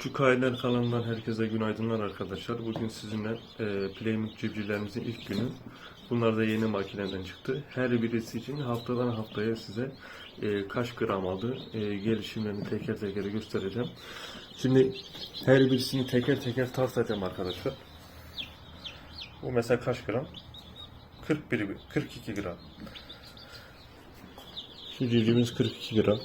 Küçük Aileler kanalından herkese günaydınlar arkadaşlar. Bugün sizinle e, Playmut civcivlerimizin ilk günü. Bunlar da yeni makineden çıktı. Her birisi için haftadan haftaya size e, kaç gram aldı e, gelişimlerini teker teker göstereceğim. Şimdi her birisini teker teker tartacağım arkadaşlar. Bu mesela kaç gram? 41, 42 gram. Şu civcivimiz 42 gram.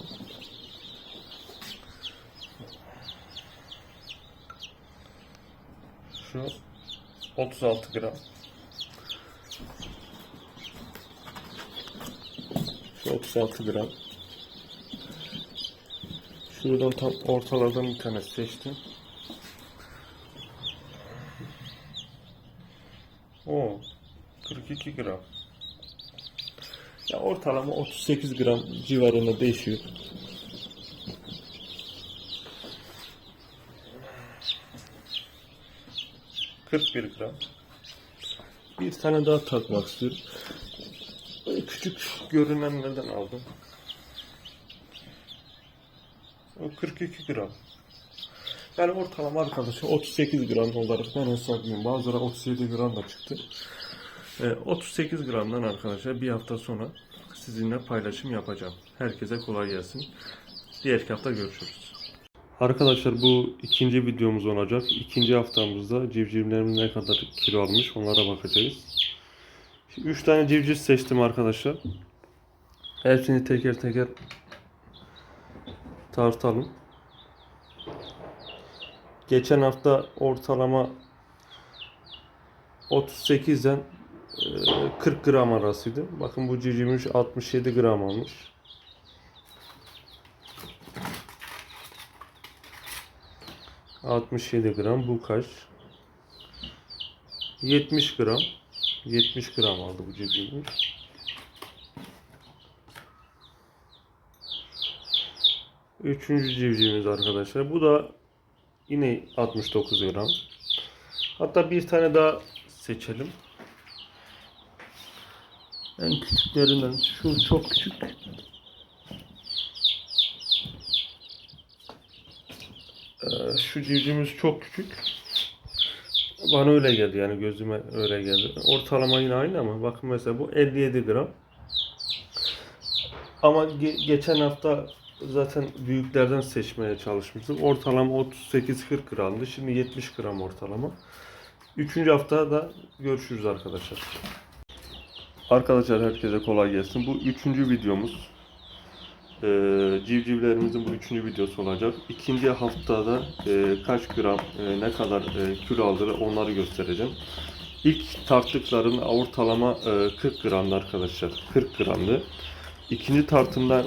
Şu 36 gram. Şu 36 gram. Şuradan tam ortalardan bir tane seçtim. O 42 gram. Ya ortalama 38 gram civarında değişiyor. ...41 gram. Bir tane daha takmak istiyorum. Böyle küçük görünenlerden aldım. O 42 gram. Yani ortalama arkadaşlar 38 gram olarak ben hesaplıyorum. Bazıları 37 gram da çıktı. Ee, 38 gramdan arkadaşlar bir hafta sonra sizinle paylaşım yapacağım. Herkese kolay gelsin. Diğer hafta görüşürüz. Arkadaşlar bu ikinci videomuz olacak. İkinci haftamızda civcivlerimiz ne kadar kilo almış onlara bakacağız. 3 tane civciv seçtim arkadaşlar. Hepsini teker teker tartalım. Geçen hafta ortalama 38'den e, 40 gram arasıydı. Bakın bu civcivmiş 67 gram almış. ...67 gram bu kaç? 70 gram 70 gram aldı bu civcivimiz. Üçüncü civcivimiz arkadaşlar. Bu da yine 69 gram. Hatta bir tane daha seçelim. En küçüklerinden şu çok küçük. Şu civcivimiz çok küçük. Bana öyle geldi yani gözüme öyle geldi. Ortalama yine aynı ama bakın mesela bu 57 gram. Ama ge- geçen hafta zaten büyüklerden seçmeye çalışmıştım. Ortalama 38-40 gramdı. Şimdi 70 gram ortalama. Üçüncü hafta da görüşürüz arkadaşlar. Arkadaşlar herkese kolay gelsin. Bu üçüncü videomuz. Ee, civcivlerimizin bu üçüncü videosu olacak. İkinci haftada e, kaç gram, e, ne kadar e, kilo aldığı onları göstereceğim. İlk tarttıkların ortalama e, 40 gramdı arkadaşlar. 40 gramdı. İkinci tartımda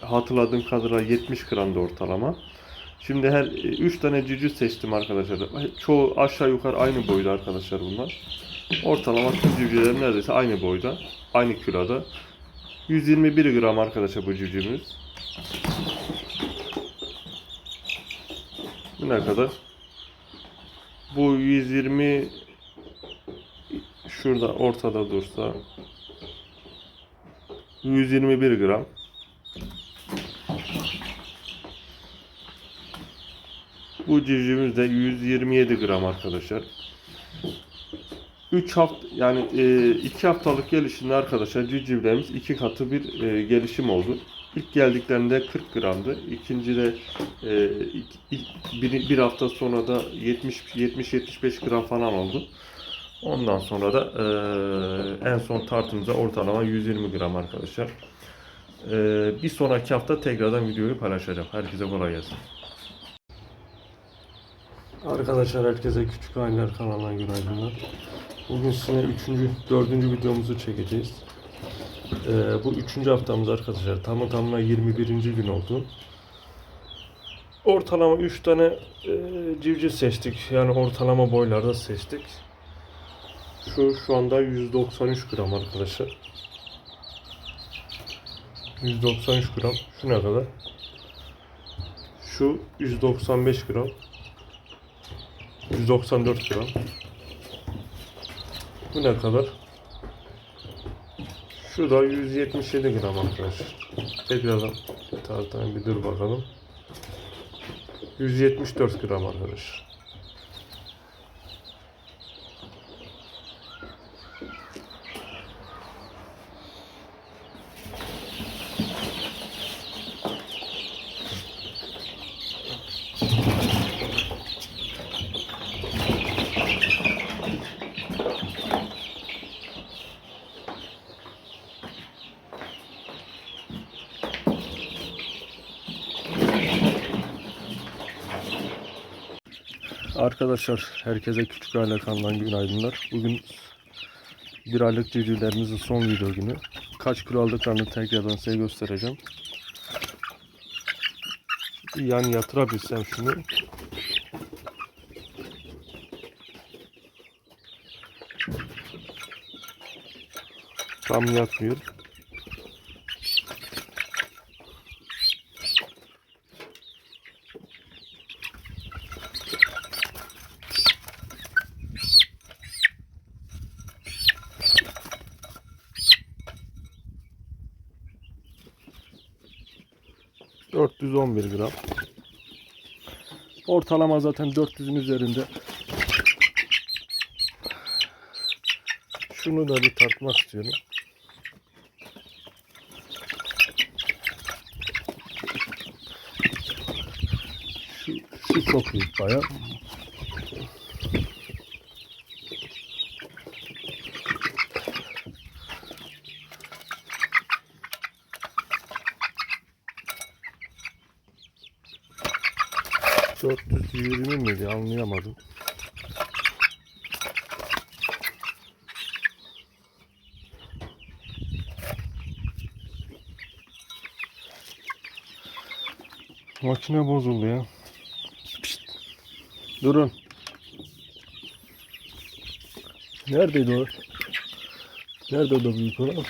hatırladığım kadarıyla 70 gramdı ortalama. Şimdi her 3 tane civciv seçtim arkadaşlar. Çoğu aşağı yukarı aynı boyda arkadaşlar bunlar. Ortalama tüm civcivler neredeyse aynı boyda, aynı kiloda. 121 gram arkadaşlar bu civcivimiz. Bu ne kadar? Bu 120 şurada ortada dursa 121 gram. Bu civcivimiz de 127 gram arkadaşlar. 3 hafta yani 2 haftalık gelişimde arkadaşlar civcivlerimiz 2 katı bir e, gelişim oldu. İlk geldiklerinde 40 gramdı. İkinci de e, ilk- bir, bir hafta sonra da 70 70 75 gram falan oldu. Ondan sonra da e, en son tartımıza ortalama 120 gram arkadaşlar. E, bir sonraki hafta tekrardan videoyu paylaşacağım. Herkese kolay gelsin. Arkadaşlar herkese Küçük Aileler kanalından günaydınlar. Bugün size üçüncü, dördüncü videomuzu çekeceğiz. Ee, bu üçüncü haftamız arkadaşlar. Tamı tamına 21. gün oldu. Ortalama 3 tane e, civciv seçtik. Yani ortalama boylarda seçtik. Şu şu anda 193 gram arkadaşlar. 193 gram. Şu ne kadar? Şu 195 gram. 194 gram. Bu ne kadar? Şu da 177 gram arkadaşlar. Tekrardan tartayım bir dur bakalım. 174 gram arkadaşlar. Arkadaşlar herkese küçük aile kanalından günaydınlar. Bugün bir aylık civcivlerimizin son video günü. Kaç kilo aldıklarını tekrardan size göstereceğim. Yani yatırabilsem şunu. Tam yatmıyor. ...411 gram. Ortalama zaten 400'ün üzerinde. Şunu da bir tartmak istiyorum. Şu, şu çok büyük bayağı. Dört yüz yirmi miydi anlayamadım. Makine bozuldu ya. Pişt. Durun. Neredeydi o? Nerede o da büyük olan?